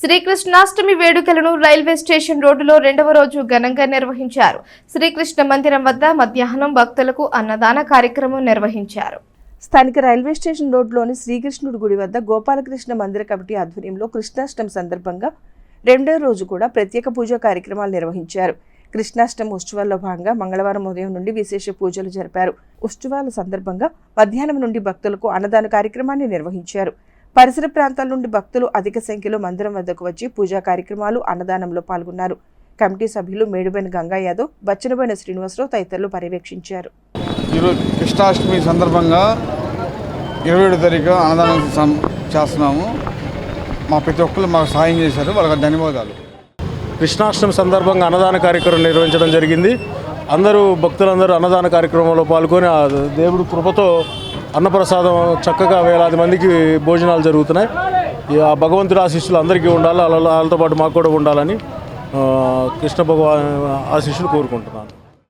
శ్రీకృష్ణాష్టమి వేడుకలను railway station రోడ్డులో రెండవ రోజు ఘనంగా నిర్వహించారు. శ్రీకృష్ణ మందిరం వద్ద మధ్యాహ్నం భక్తులకు అన్నదాన కార్యక్రమం నిర్వహించారు. స్థానిక రైల్వే స్టేషన్ రోడ్లోని శ్రీకృష్ణుడి గుడి వద్ద గోపాలకృష్ణ మందిర కమిటీ ఆధ్వర్యంలో కృష్ణాష్టమి సందర్భంగా రెండో రోజు కూడా ప్రత్యేక పూజా కార్యక్రమాలు నిర్వహించారు. కృష్ణాష్టమి ఉత్సవాల్లో భాగంగా మంగళవారం ఉదయం నుండి విశేష పూజలు జరిపారు. ఉత్సవాల సందర్భంగా మధ్యాహ్నం నుండి భక్తులకు అన్నదాన కార్యక్రమాన్ని నిర్వహించారు. పరిసర ప్రాంతాల నుండి భక్తులు అధిక సంఖ్యలో మందిరం వద్దకు వచ్చి పూజా కార్యక్రమాలు అన్నదానంలో పాల్గొన్నారు. కమిటీ సభ్యులు మేడుబైన గంగా యాదవ్ బచ్చనబైన శ్రీనివాసరావు తదితరులు పర్యవేక్షించారు. ఈరోజు కృష్ణాష్టమి సందర్భంగా ఇరవై ఏడు తారీఖు అన్నదానం చేస్తున్నాము. మా ప్రతి ఒక్కరు మాకు సాయం చేశారు. వాళ్ళకి ధన్యవాదాలు. కృష్ణాష్టమి సందర్భంగా అన్నదాన కార్యక్రమం నిర్వహించడం జరిగింది. అందరూ భక్తులందరూ అన్నదాన కార్యక్రమంలో పాల్గొని ఆ దేవుడి కృపతో అన్నప్రసాదం చక్కగా వేలాది మందికి భోజనాలు జరుగుతున్నాయి. ఆ భగవంతుడి ఆశీస్సులు అందరికీ ఉండాలి వాళ్ళతో పాటు మాకు కూడా ఉండాలని కృష్ణ భగవాన్ ఆశీస్సులు కోరుకుంటున్నాను.